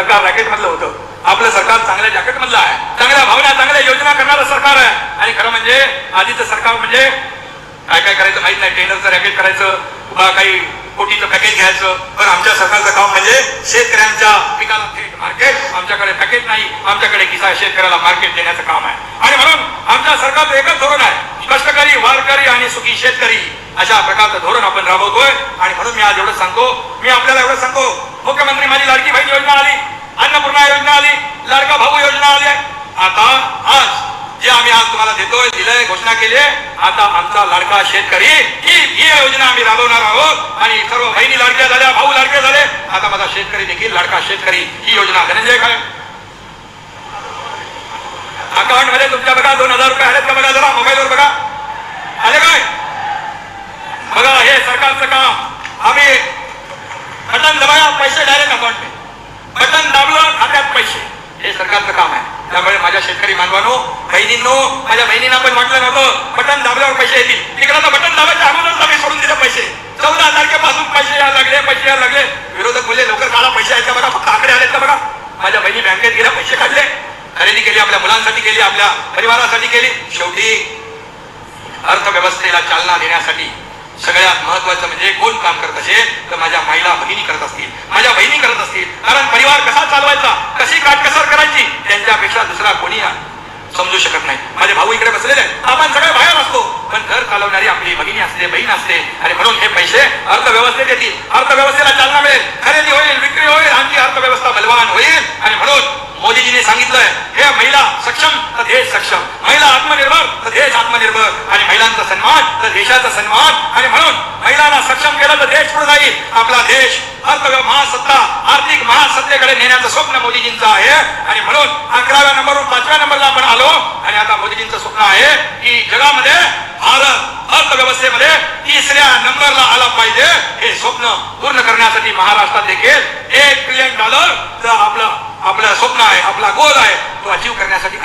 सरकार रॅकेट मधलं होतं. आपलं सरकार चांगल्या जॅकेट मधलं आहे. चांगल्या भावना चांगल्या योजना करणारं सरकार आहे. आणि खरं म्हणजे आधीचं सरकार म्हणजे काय काय करायचं माहीत नाही. टेंडरचं रॅकेट करायचं किंवा काही कोटीचं पॅकेज घ्यायचं. पण आमच्या सरकारचं काम म्हणजे शेतकऱ्यांच्या पिकाला थेट मार्केट. आमच्याकडे पॅकेज नाही. आमच्याकडे किसा शेतकऱ्याला मार्केट देण्याचं काम आहे. आणि म्हणून आमच्या सरकारचं एकच धोरण आहे. कष्टकरी वारकरी आणि सुखी शेतकरी अशा प्रकारचं धोरण आपण राबवतोय. आणि म्हणून मी आज एवढं सांगतो. मी आपल्याला एवढं सांगतो. मुख्यमंत्री माझी लाडकी बहीण योजना आली. अन्नपूर्णा योजना आली लाडका भाऊ योजना आली आता आज जे आम्ही आज तुम्हाला देतोय दिलंय घोषणा केली आता आमचा लाडका शेतकरी ही ही योजना आम्ही राबवणार आहोत. आणि सर्व बहिणी लाडक्या झाल्या भाऊ लाडके झाले आता माझा शेतकरी देखील लाडका शेतकरी ही योजना धनंजय काय अकाउंटमध्ये तुमच्या बघा दोन हजार रुपये आहेत का बघा जरा मोबाईलवर बघा आले काय बघा हे सरकारचं काम आम्ही बटन दबाया पैसे डायरेक्ट अकाउंट में बटन दाबलं खात्यात पैसे हे सरकारचं काम आहे. त्यामुळे माझ्या शेतकरी मानवानो बहिणींनो माझ्या बहिणींना पण म्हटलं नव्हतं. बटन दाबल्यावर पैसे येतील. तिकडे तर बटन दाबायच्या अगोदरच आम्ही सोडून दिले पैसे. चौदा तारखेपासून पैसे यायला लागले पैसे यायला लागले. विरोधक बोलले लवकर काढा पैसे आहेत का बघा? फक्त आकडे आले का बघा? माझ्या बहिणी बँकेत गेल्या पैसे काढले. खरेदी केली आपल्या मुलांसाठी केली आपल्या परिवारासाठी केली. शेवटी अर्थव्यवस्थेला चालना देण्यासाठी सगळ्यात महत्वाचं म्हणजे कोण काम करत असेल तर माझ्या महिला भगिनी करत असतील माझ्या बहिणी करत असतील कारण परिवार कसा चालवायचा कशी काटकसर करायची त्यांच्यापेक्षा दुसरा कोणी समजू शकत नाही माझे भाऊ आपण सगळे बाहेर असतो. पण घर चालवणारी आपली भगिनी असते बहीण असते आणि म्हणून हे पैसे अर्थव्यवस्थेत येतील. अर्थव्यवस्थेला चालना मिळेल. खरेदी होईल विक्री होईल आमची अर्थव्यवस्था बलवान होईल. आणि म्हणून मोदीजीने सांगितलंय हे महिला सक्षम तर देश सक्षम. महिला आत्मनिर्भर तर देश आत्मनिर्भर. आणि महिलांचा सन्मान तर देशाचा सन्मान. आणि म्हणून महिलांना सक्षम केलं तर देश पुढे जाईल. आपला देश अर्थव्यव महासत्ता आर्थिक महासत्तेकडे नेण्याचं स्वप्न मोदीजींचं आहे. आणि म्हणून अकराव्या नंबरवरून पाचव्या नंबरला आपण आलो आणि आता मोदीजींचं स्वप्न आहे की जगामध्ये व्यवस्थेमध्ये तिसऱ्या नंबरला आला पाहिजे. हे स्वप्न पूर्ण करण्यासाठी महाराष्ट्रात देखील एक ट्रिलियन डॉलर आपलं आपलं स्वप्न आहे आपला गोल आहे. तो अचीव करण्यासाठी